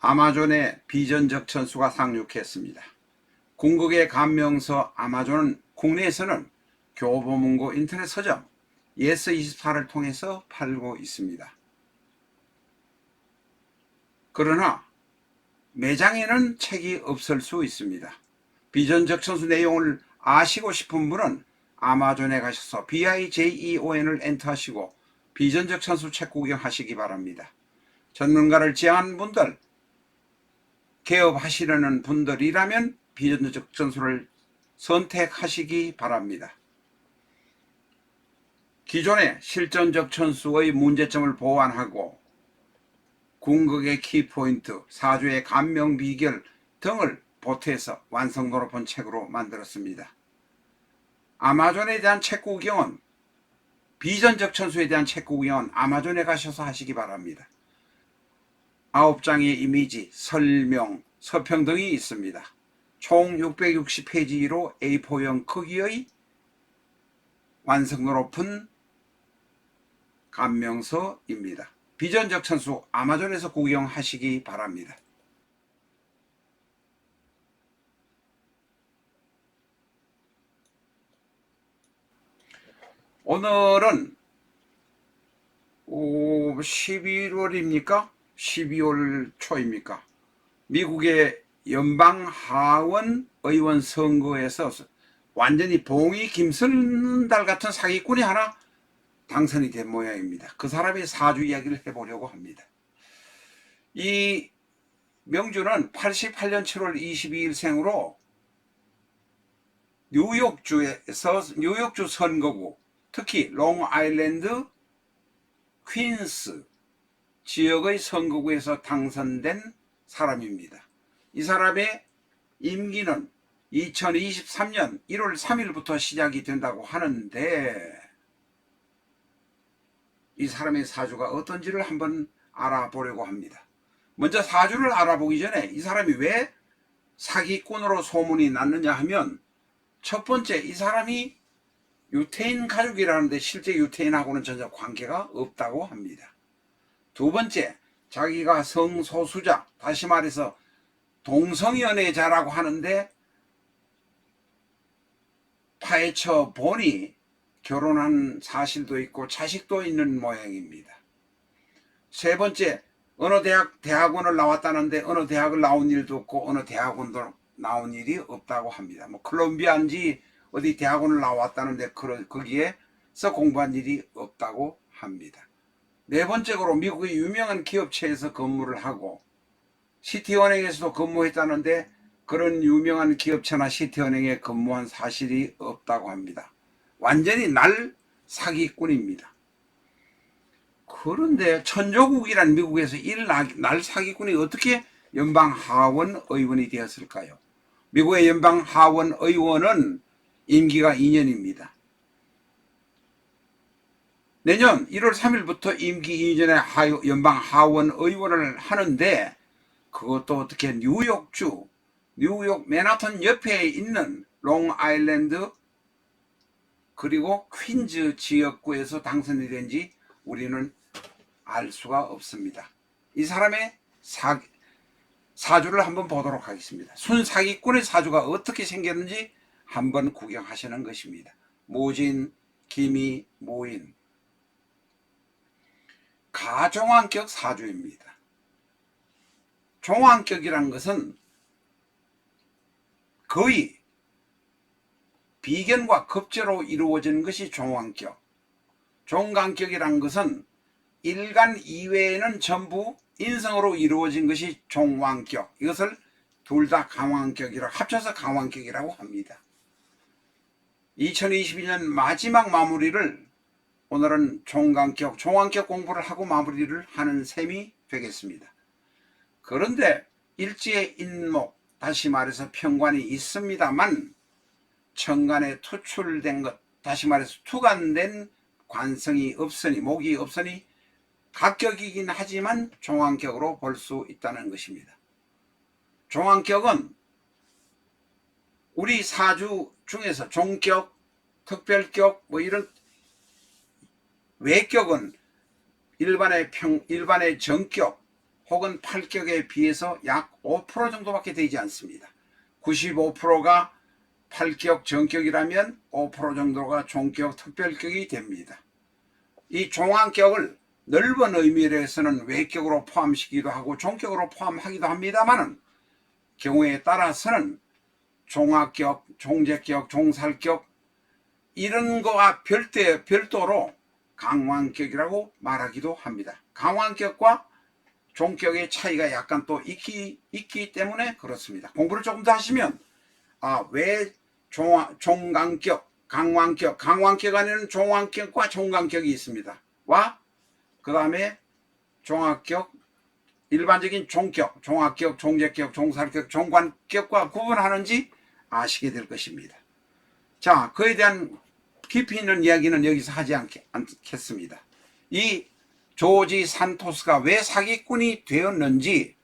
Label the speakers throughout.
Speaker 1: 아마존의 비전적 천수가 상륙했습니다. 궁극의 감명서 아마존은 국내에서는 교보문고 인터넷 서점 예스24를 통해서 팔고 있습니다. 그러나 매장에는 책이 없을 수 있습니다. 비전적 천수 내용을 아시고 싶은 분은 아마존에 가셔서 BIJEON을 엔터하시고 비전적 천수 책 구경하시기 바랍니다. 전문가를 지향한 분들, 개업하시려는 분들이라면 비전적 천수를 선택하시기 바랍니다. 기존의 실전적 천수의 문제점을 보완하고 궁극의 키포인트, 사주의 감명 비결 등을 보태서 완성도 높은 책으로 만들었습니다. 아마존에 대한 책 구경은 비전적 천수에 대한 책 구경은 아마존에 가셔서 하시기 바랍니다. 아홉 장의 이미지, 설명, 서평 등이 있습니다. 총 660페이지로 A4형 크기의 완성도 높은 감명서입니다. 비전적 천수 아마존에서 구경하시기 바랍니다. 오늘은 11월입니까? 12월 초입니까? 미국의 연방 하원 의원 선거에서 완전히 봉이 김선달 같은 사기꾼이 하나 당선이 된 모양입니다. 그 사람의 사주 이야기를 해보려고 합니다. 이 명주는 88년 7월 22일 생으로 뉴욕주에서 뉴욕주 선거구 특히 롱아일랜드 퀸스 지역의 선거구에서 당선된 사람입니다. 이 사람의 임기는 2023년 1월 3일부터 시작이 된다고 하는데 이 사람의 사주가 어떤지를 한번 알아보려고 합니다. 먼저 사주를 알아보기 전에 이 사람이 왜 사기꾼으로 소문이 났느냐 하면 첫 번째 이 사람이 유태인 가족이라는데 실제 유태인하고는 전혀 관계가 없다고 합니다. 두 번째 자기가 성소수자 다시 말해서 동성연애자라고 하는데 파헤쳐 보니 결혼한 사실도 있고 자식도 있는 모양입니다. 세 번째, 어느 대학, 대학원을 나왔다는데 어느 대학을 나온 일도 없고 어느 대학원도 나온 일이 없다고 합니다. 뭐 콜롬비아인지 어디 대학원을 나왔다는데 거기에서 공부한 일이 없다고 합니다. 네 번째로 미국의 유명한 기업체에서 근무를 하고 시티은행에서도 근무했다는데 그런 유명한 기업체나 시티은행에 근무한 사실이 없다고 합니다. 완전히 날 사기꾼입니다. 그런데 천조국이란 미국에서 일날 사기꾼이 어떻게 연방 하원 의원이 되었을까요? 미국의 연방 하원 의원은 임기가 2년입니다. 내년 1월 3일부터 임기 2년의 연방 하원 의원을 하는데 그것도 어떻게 뉴욕주 뉴욕 맨하탄 옆에 있는 롱아일랜드 그리고 퀸즈 지역구에서 당선이 된 지 우리는 알 수가 없습니다. 이 사람의 사, 사주를 한번 보도록 하겠습니다. 순사기꾼의 사주가 어떻게 생겼는지 한번 구경하시는 것입니다. 모진, 기미, 모인. 가종왕격 사주입니다. 종왕격이란 것은 거의 비견과 급제로 이루어지는 것이 종왕격. 종강격이란 것은 일간 이외에는 전부 인성으로 이루어진 것이 종왕격. 이것을 둘 다 강왕격이라 합쳐서 강왕격이라고 합니다. 2022년 마지막 마무리를 오늘은 종강격, 종왕격 공부를 하고 마무리를 하는 셈이 되겠습니다. 그런데 일지의 인목, 다시 말해서 평관이 있습니다만 천간에 투출된 것, 다시 말해서 투간된 관성이 없으니, 목이 없으니 각격이긴 하지만 종왕격으로 볼 수 있다는 것입니다. 종왕격은 우리 사주 중에서 종격, 특별격, 뭐 이런 외격은 일반의 평, 일반의 정격 혹은 팔격에 비해서 약 5% 정도밖에 되지 않습니다. 95%가 팔격 전격이라면 5% 정도가 종격 특별격이 됩니다. 이 종합격을 넓은 의미에서는 외격으로 포함시키기도 하고 종격으로 포함하기도 합니다만은 경우에 따라서는 종합격, 종제격, 종살격 이런 거와 별도로 강왕격이라고 말하기도 합니다. 강왕격과 종격의 차이가 약간 또 있기, 있기 때문에 그렇습니다. 공부를 조금 더 하시면 아, 왜 종, 종강격, 강왕격, 강왕격 안에는 종왕격과 종강격이 있습니다. 와, 그 다음에 종합격, 일반적인 종격, 종합격, 종제격, 종살격, 종관격과 구분하는지 아시게 될 것입니다. 자, 그에 대한 깊이 있는 이야기는 여기서 하지 않겠, 않겠습니다. 이 조지 산토스가 왜 사기꾼이 되었는지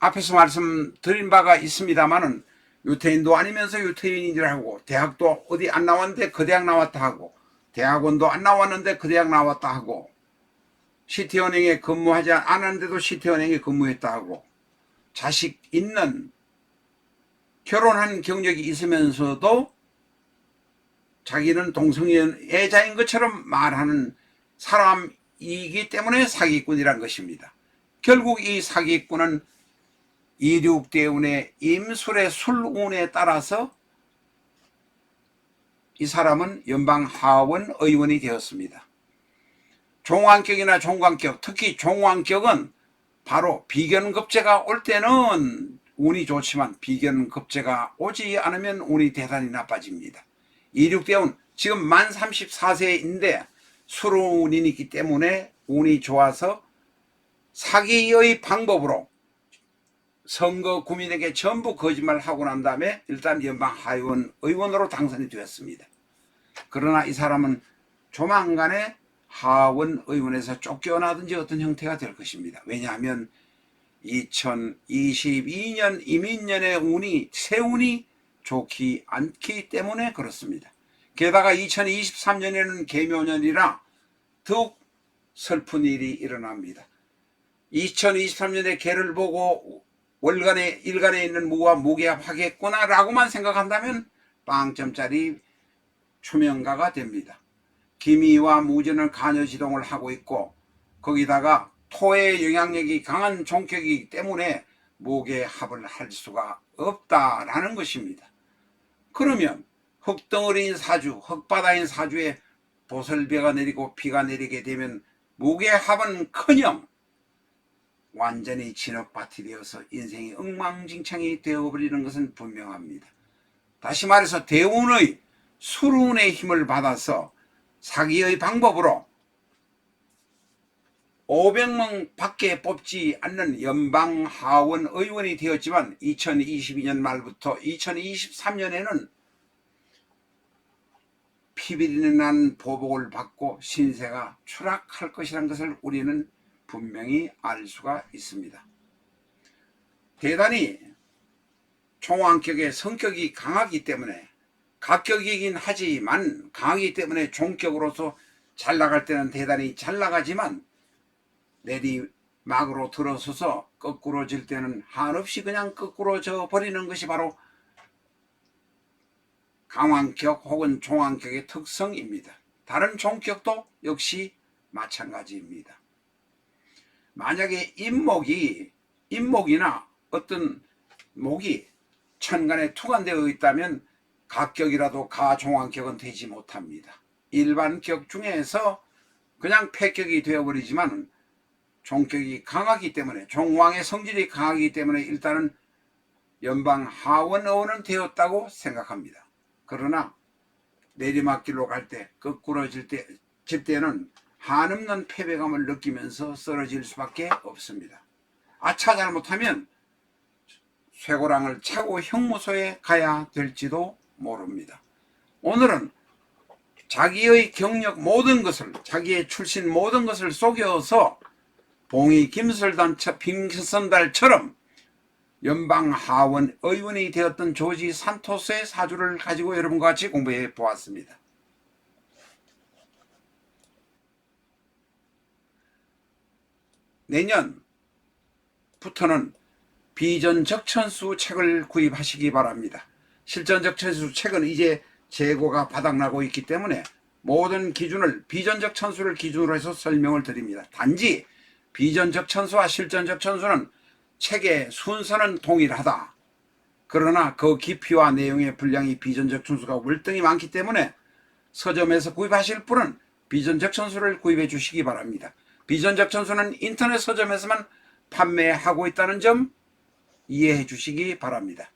Speaker 1: 앞에서 말씀드린 바가 있습니다만은 유태인도 아니면서 유태인이라고 대학도 어디 안 나왔는데 그 대학 나왔다 하고 대학원도 안 나왔는데 그 대학 나왔다 하고 시티은행에 근무하지 않았는데도 시티은행에 근무했다 하고 자식 있는 결혼한 경력이 있으면서도 자기는 동성애자인 것처럼 말하는 사람이기 때문에 사기꾼이란 것입니다. 결국 이 사기꾼은 이륙대운의 임술의 술운에 따라서 이 사람은 연방 하원 의원이 되었습니다. 종왕격이나 종관격, 특히 종왕격은 바로 비견급제가 올 때는 운이 좋지만 비견급제가 오지 않으면 운이 대단히 나빠집니다. 이륙대운 지금 만 34세인데 술운이 있기 때문에 운이 좋아서 사기의 방법으로 선거 구민에게 전부 거짓말을 하고 난 다음에 일단 연방 하원 의원으로 당선이 되었습니다. 그러나 이 사람은 조만간에 하원 의원에서 쫓겨나든지 어떤 형태가 될 것입니다. 왜냐하면 2022년 이민년의 운이 새 운이 좋지 않기 때문에 그렇습니다. 게다가 2023년에는 개묘년이라 더욱 슬픈 일이 일어납니다. 2023년에 개를 보고 월간에 일간에 있는 무와 무게합하겠구나 라고만 생각한다면 빵점짜리 초명가가 됩니다. 기미와 무전을 간여지동을 하고 있고 거기다가 토의 영향력이 강한 종격이기 때문에 목의 합을 할 수가 없다라는 것입니다. 그러면 흙덩어리인 사주, 흙바다인 사주에 보슬비가 내리고 비가 내리게 되면 목의 합은 커녕 완전히 진흙밭이 되어서 인생이 엉망진창이 되어버리는 것은 분명합니다. 다시 말해서 대운의 수운의 힘을 받아서 사기의 방법으로 500명 밖에 뽑지 않는 연방 하원 의원이 되었지만 2022년 말부터 2023년에는 피비린내 난 보복을 받고 신세가 추락할 것이라는 것을 우리는 분명히 알 수가 있습니다. 대단히 총왕격의 성격이 강하기 때문에 각격이긴 하지만 강하기 때문에 종격으로서 잘 나갈 때는 대단히 잘 나가지만 내리막으로 들어서서 거꾸로 질 때는 한없이 그냥 거꾸로 져 버리는 것이 바로 강왕격 혹은 종왕격의 특성입니다. 다른 종격도 역시 마찬가지입니다. 만약에 임목이 임목이나 어떤 목이 천간에 투관되어 있다면 각격이라도 가종왕격은 되지 못합니다. 일반 격 중에서 그냥 폐격이 되어버리지만 종격이 강하기 때문에 종왕의 성질이 강하기 때문에 일단은 연방 하원 의원은 되었다고 생각합니다. 그러나 내리막길로 갈 때 거꾸로 질, 때, 질 때는 한없는 패배감을 느끼면서 쓰러질 수밖에 없습니다. 아차 잘못하면 쇠고랑을 차고 형무소에 가야 될지도 모릅니다. 오늘은 자기의 경력 모든 것을 자기의 출신 모든 것을 속여서 봉이 김설단처 빙선달처럼 연방 하원 의원이 되었던 조지 산토스의 사주를 가지고 여러분과 같이 공부해 보았습니다. 내년 부터는 비전적천수 책을 구입하시기 바랍니다. 실전적천수 책은 이제 재고가 바닥나고 있기 때문에 모든 기준을 비전적 천수를 기준으로 해서 설명을 드립니다. 단지 비전적 천수와 실전적 천수는 책의 순서는 동일하다. 그러나 그 깊이와 내용의 분량이 비전적 천수가 월등히 많기 때문에 서점에서 구입하실 분은 비전적 천수를 구입해 주시기 바랍니다. 비전적 천수는 인터넷 서점에서만 판매하고 있다는 점 이해해 주시기 바랍니다.